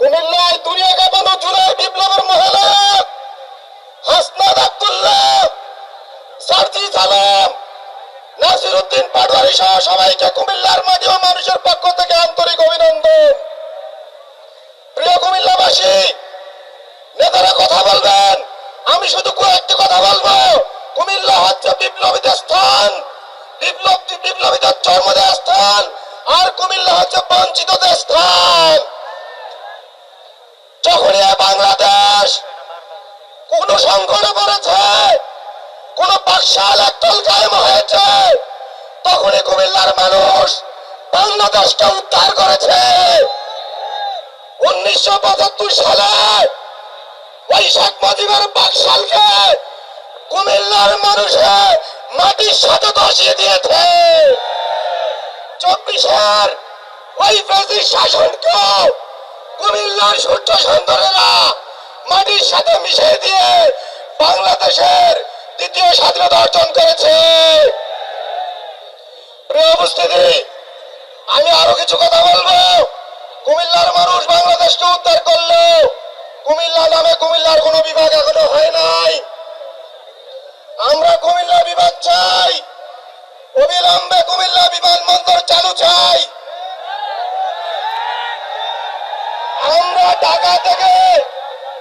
কুমিল্লায় দুনিয়া কাঁপানো জুলাই বিপ্লবের মহিলা হাসনাদ আব্দুল্লাহ, সার্জি সালাম নাসির উদ্দিন পাটোয়ারি সহ সবাইকে কুমিল্লার ও মানুষের পক্ষ থেকে আন্তরিক অভিনন্দন। প্রিয় কুমিল্লাবাসী, নেতারা কথা বলবেন, আমি শুধু কয়েকটি কথা বলব। কুমিল্লা হচ্ছে বিপ্লবীদের স্থান, বিপ্লব বিপ্লবীদের জন্মদের স্থান, আর কুমিল্লা হচ্ছে বঞ্চিতদের স্থান। এ বাংলাদেশ। কোন সংকটে পড়েছে? কোন পাকশাল একদল কায়েম হয়েছে? তখনই কুমিল্লার মানুষ বাংলাদেশকে উদ্ধার করেছে। উনিশশো পঁচাত্তর সালে ওই শেখ বাকশালকে কুমিল্লার মানুষে মাটির সাথে ধসিয়ে দিয়েছে। চব্বিশের ওই ব্রিটিশ শাসনকে কুমিল্লার সূর্য সুন্দরেরা মাটির সাথে মিশিয়ে দিয়ে বাংলাদেশের দ্বিতীয় স্বাধীনতা অর্জন করেছে। আমি আরও কিছু কথা বলব। কুমিল্লার মানুষ বাংলাদেশকে উদ্ধার করল কুমিল্লা নামে কুমিল্লার কোনো বিভাগ এখনও হয় নাই। আমরা কুমিল্লা বিভাগ চাই। অবিলম্বে কুমিল্লা বিমানবন্দর চালু চাই। ঢাকা থেকে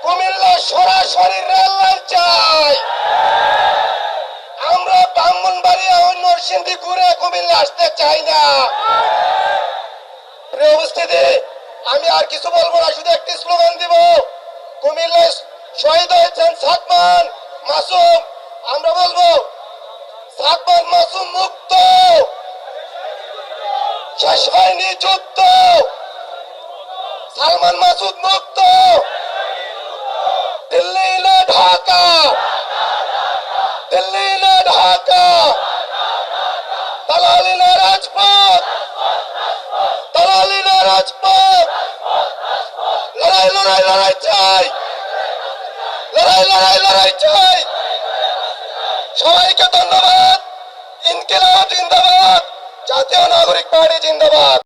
কুমিল্লা সরাসরি রেল লাইন চাই। আমরা ব্রাহ্মণবাড়িয়া ও নরসিংদী ঘুরে কুমিল্লা আসতে চাই না। উপস্থিতি, আমি আর কিছু বলব না, শুধু একটি স্লোগান দিব। কুমিল্লায় শহীদ হয়েছেন সাতমান মাসুম। আমরা বলব, সাতমান মাসুম মুক্ত, শেষ হয়নি যুদ্ধ। সালমান মাসুদ মুক্ত। দিল্লি না ঢাকা। দিল্লি না ঢাকা। দালালি না রাজপথ। দালালি না রাজপথ। লড়াই লড়াই লড়াই চাই। লড়াই লড়াই লড়াই চাই। সবাইকে ধন্যবাদ। ইনকিলাব জিন্দাবাদ। জাতীয় নাগরিক পার্টি জিন্দাবাদ।